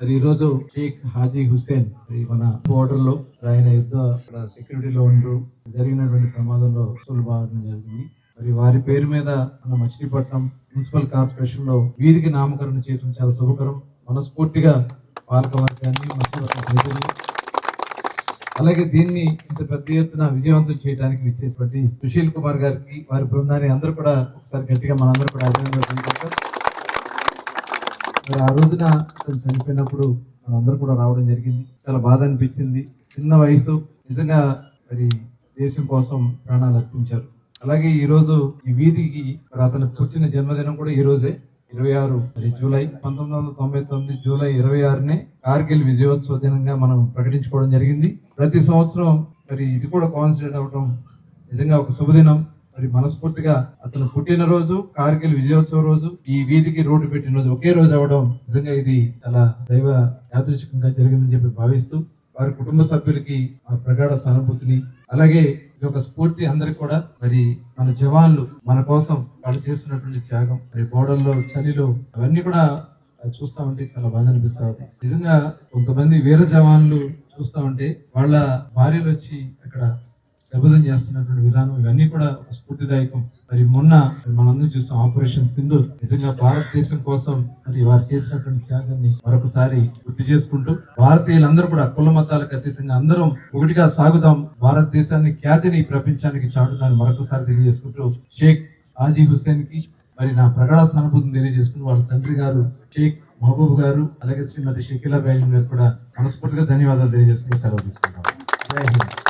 మరి ఈ రోజు షేక్ హాజీ హుస్సేన్ మన బోర్డర్లో ఆయన యుద్ధ సెక్యూరిటీలో ఉంటూ జరిగినటువంటి ప్రమాదంలో అసలు జరిగింది. మరి వారి పేరు మీద మన మచిలీపట్నం మున్సిపల్ కార్పొరేషన్లో వీరికి నామకరణం చేయడం చాలా శుభకరం. మనస్ఫూర్తిగా పాలక వర్గాన్ని మచిలీపట్నం అలాగే దీన్ని ఇంత పెద్ద ఎత్తున విజయవంతం చేయడానికి విచ్చేసినటువంటి సుశీల్ కుమార్ గారికి వారి బృందాన్ని అందరూ కూడా ఒకసారి గట్టిగా మనందరూ కూడా అభినందన మరి ఆ రోజున అతను చనిపోయినప్పుడు వాళ్ళందరూ కూడా రావడం జరిగింది. చాలా బాధ అనిపించింది. చిన్న వయసు. నిజంగా మరి దేశం కోసం ప్రాణాలు అర్పించారు. అలాగే ఈరోజు ఈ వీధికి మరి అతను పుట్టిన జన్మదినం కూడా ఈ రోజే ఇరవై ఆరు మరి జూలై పంతొమ్మిది వందల తొంభై తొమ్మిది జూలై ఇరవై ఆరునే కార్గిల్ విజయోత్సవ దినంగా మనం ప్రకటించుకోవడం జరిగింది. ప్రతి సంవత్సరం మరి ఇది కూడా కాన్సిడేట్ అవడం నిజంగా ఒక శుభదినం. మరి మనస్ఫూర్తిగా అతను పుట్టినరోజు కార్గిల్ విజయోత్సవ రోజు ఈ వీధికి రోడ్డు పెట్టిన రోజు ఒకే రోజు అవడం నిజంగా ఇది చాలా దైవ యాదృచ్ఛికంగా జరిగిందని చెప్పి భావిస్తూ వారి కుటుంబ సభ్యులకి ఆ ప్రగాఢ సానుభూతిని అలాగే ఇది ఒక స్ఫూర్తి అందరికి కూడా. మరి మన జవాన్లు మన కోసం వాళ్ళు చేస్తున్నటువంటి త్యాగం మరి బోర్డర్లో చలిలో అవన్నీ కూడా చూస్తా ఉంటే చాలా బాధ అనిపిస్తా ఉంది. నిజంగా కొంతమంది వీర జవాన్లు చూస్తా ఉంటే వాళ్ళ భార్యలు వచ్చి అక్కడ శబదం చేస్తున్నటువంటి విధానం ఇవన్నీ కూడా స్ఫూర్తిదాయకం. మరి మొన్న మనందరం చూసాం ఆపరేషన్ సింధు నిజంగా భారతదేశం కోసం మరి వారు చేసినటువంటి త్యాగాన్ని మరొకసారి గుర్తు చేసుకుంటూ భారతీయులందరూ కూడా కుల మతాలకు అతీతంగా అందరం ఒకటిగా సాగుదాం. భారతదేశాన్ని ఖ్యాతిని ప్రపంచానికి చాటుదాన్ని మరొకసారి తెలియజేసుకుంటూ షేక్ ఆజీ హుస్సేన్కి మరి నా ప్రగాఢ సానుభూతిని తెలియజేసుకుంటూ వాళ్ళ తండ్రి గారు షేక్ మహబూబ్ గారు అలాగే శ్రీమతి షకీలా బేగం గారు కూడా మనస్ఫూర్తిగా ధన్యవాదాలు తెలియజేసుకుని సెలవు తీసుకుంటాం. జై హింద్.